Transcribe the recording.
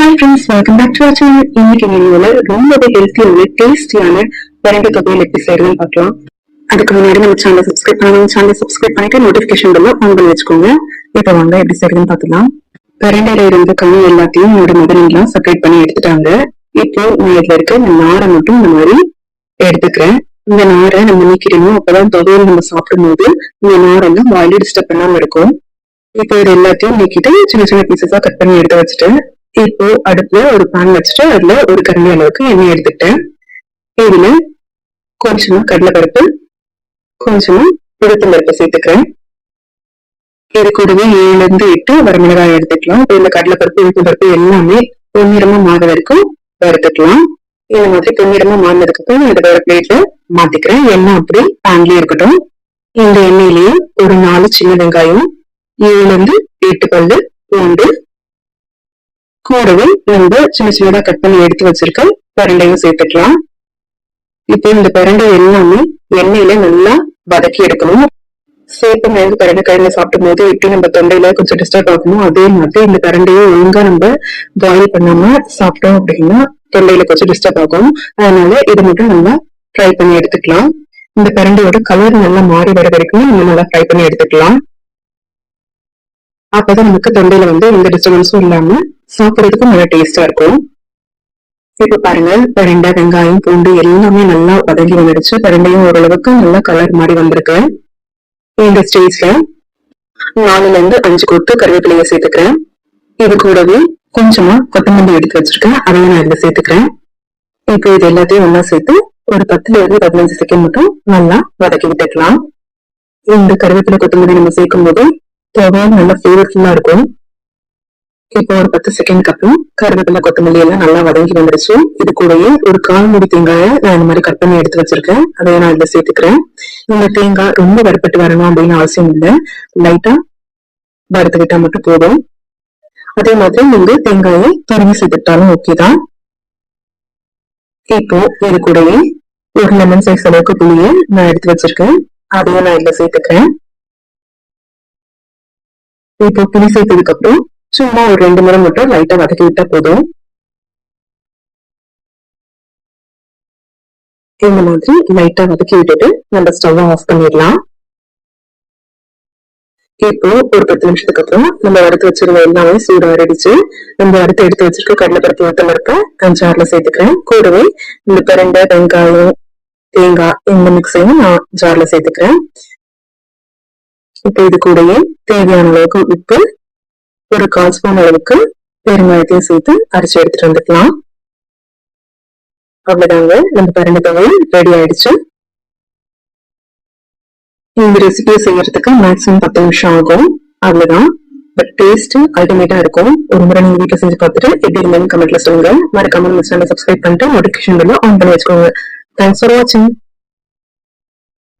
Hi friends welcome back to channel இன்னைக்கு வீடியோல ரொம்பவே ஹெல்த்தியான டேஸ்டியான பரண்ட தொகையில் எப்படி செய்யறதுன்னு பார்க்கலாம். அதுக்கு முன்னாடி நம்ம சேனல் சப்ஸ்கிரைப் பண்ணி சேனல் சப்ஸ்கிரைப் பண்ணிட்டு நோட்டிபிகேஷன் பெல்ல ஆன் பண்ணி வச்சுக்கோங்க. இப்போ வாங்க எப்படி செய்யறதுன்னு பார்க்கலாம் பரண்டையில இருந்து கனி எல்லாத்தையும் என்னோட முதலெல்லாம் செப்பரேட் பண்ணி எடுத்துட்டாங்க. இப்போ நான் இதுல இருக்க இந்த நாரை மட்டும் இந்த மாதிரி எடுத்துக்கிறேன். இந்த நாரை நம்ம நீக்கிடணும். அப்பதான் தொகையில் நம்ம சாப்பிடும் போது இந்த நாரெல்லாம் வாயில டிஸ்டர்ப் பண்ணாம இருக்கும். இப்போ இது எல்லாத்தையும் நீக்கிட்டு சின்ன சின்ன பீசஸா கட் பண்ணி எடுத்து வச்சுட்டு இப்போ அடுப்புல ஒரு பேன் வச்சுட்டு அதுல ஒரு கரண்டி அளவுக்கு எண்ணெய் எடுத்துக்கிட்டேன். இதுல கொஞ்சமா கடலைப்பருப்பு கொஞ்சமா உளுத்தம் பருப்பு சேர்த்துக்கிறேன். இது கூடவே ஏழுல இருந்து எட்டு வரமிளகாய் எடுத்துக்கலாம். இப்போ இந்த கடலைப்பருப்பு உளுத்தம் பருப்பு எல்லாமே பொன்னிறமா மாற வரைக்கும் வறுத்துக்கலாம் இந்த மாதிரி பொன்னிறமா மாறினதுக்கு அப்புறம் இதை வேற பிளேட்ல மாத்திக்கிறேன். எண்ணெய் அப்படி பேன்லயே இருக்கட்டும். இந்த எண்ணெயிலேயே ஒரு நாலு சின்ன வெங்காயம் ஏழுல இருந்து எட்டு பல்லு பூண்டு கூடவே நம்ம சின்ன சின்னதா கட் பண்ணி எடுத்து வச்சிருக்க பரண்டையும் சேர்த்துக்கலாம். இப்போ இந்த பரண்டை எல்லாமே எண்ணெயில நல்லா வதக்கி எடுக்கணும். சேப்பு மிளகு பிரண்டை கடையில சாப்பிடும் போது எப்படி நம்ம தொண்டையில கொஞ்சம் டிஸ்டர்ப் ஆகணும் அதே மாதிரி இந்த பிரண்டையை ஒழுங்கா நம்ம பாயில் பண்ணாம சாப்பிட்டோம் அப்படின்னா தொண்டையில கொஞ்சம் டிஸ்டர்ப் ஆகும். அதனால இது மட்டும் நல்லா ஃப்ரை பண்ணி எடுத்துக்கலாம். இந்த பரண்டையோட கலர் நல்லா மாறி வர வரைக்கும் நம்ம நல்லா ஃப்ரை பண்ணி எடுத்துக்கலாம். அப்பதான் நமக்கு தொண்டையில வந்து எந்த டிஸ்டர்பன்ஸும் இல்லாம சாப்பிடுறதுக்கு நல்லா டேஸ்டா இருக்கும். இப்ப பாருங்க ரெண்டா வெங்காயம் பூண்டு எல்லாமே நல்லா வதங்கி வந்துடுச்சு. ரெண்டையும் ஓரளவுக்கு நல்லா கலர் மாதிரி வந்திருக்கு. இந்த ஸ்டேஜ்ல நாலுல இருந்து அஞ்சு கொத்து கருவேப்பிலைய சேர்த்துக்கிறேன். இது கூடவே கொஞ்சமா கொத்தமல்லி எடுத்து வச்சிருக்கேன். அதையும் நான் இதுல சேர்த்துக்கிறேன். இப்போ இது எல்லாத்தையும் ஒன்னா சேர்த்து ஒரு பத்துல இருந்து பதினஞ்சு செகண்ட் மட்டும் நல்லா வதக்கி விட்டுக்கலாம். இந்த கருவேப்பிலை கொத்தமல்லி நம்ம சேர்க்கும் போது தேவையான நல்லா ஃபேவர்ஃபுல்லா இருக்கும். இப்போ ஒரு பத்து செகண்ட்க்கு அப்புறம் கருவேப்பிலை கொத்தமல்லி எல்லாம் நல்லா வதங்கி வந்துடுச்சு இது கூடயே ஒரு கால் முடி தேங்காய நான் இந்த மாதிரி கட் பண்ணி எடுத்து வச்சிருக்கேன். அதை நான் இதுல சேர்த்துக்கிறேன். இந்த தேங்காய் ரொம்ப வறுப்பட்டு வரணும் அப்படின்னு அவசியம் இல்லை. லைட்டா வறுத்துக்கிட்டா மட்டும் போதும். அதே மாதிரி நீங்க தேங்காயை துருவி சேர்த்துட்டாலும் ஓகே தான். இப்போ இது கூடயே ஒரு லெமன் சைஸ் அளவுக்கு புளியை நான் எடுத்து வச்சிருக்கேன். அதையும் நான் இதுல சேர்த்துக்கிறேன். இப்போ புளி சேர்த்ததுக்கு அப்புறம் சும்மா ஒரு ரெண்டு முறை மட்டும் லைட்டா வதக்கி விட்டா போதும். இந்த மாதிரி லைட்டா வதக்கி விட்டுட்டு நம்ம ஸ்டவ் ஆஃப் பண்ணிடலாம். இப்போ ஒரு பத்து நிமிஷத்துக்கு அப்புறம் நம்ம வறுத்து வச்சிருந்த எல்லாமே சூடாறிடுச்சு. நம்ம அடுத்து எடுத்து வச்சிருக்க கடலைப்பருப்பு வத்த இருக்க ஜார்ல சேர்த்துக்கிறேன். கூடவே இந்த பெரண்டை வெங்காயம் தேங்காய் இந்த மிக்ஸையும் நான் ஜார்ல சேர்த்துக்கிறேன். இப்போ இது கூடயே தேவையான அளவுக்கு உப்பு ஒரு கால் ஸ்பூன் அளவுக்கு பெருங்காயத்தையும் சேர்த்து அரைச்சு எடுத்துட்டு வந்துக்கலாம். அவ்வளவுதாங்க. நம்ம பரண்டு தொகையில் ரெடி ஆயிடுச்சு. இந்த ரெசிபியை செய்யறதுக்கு மேக்ஸிமம் பத்து நிமிஷம் ஆகும். அவ்வளவுதான். பட் டேஸ்ட் அல்டிமேட்டா இருக்கும். ஒரு முறை நீங்க வீட்டுல செஞ்சு பார்த்துட்டு எப்படி இருந்தாலும் கமெண்ட்ல சொல்லுங்க. மறக்காம நம்ம சேனல் சப்ஸ்கிரைப் பண்ணிட்டு நோட்டிபிகேஷன் ஆன் பண்ணி வச்சுக்கோங்க. தேங்க்ஸ் ஃபார் வாட்சிங்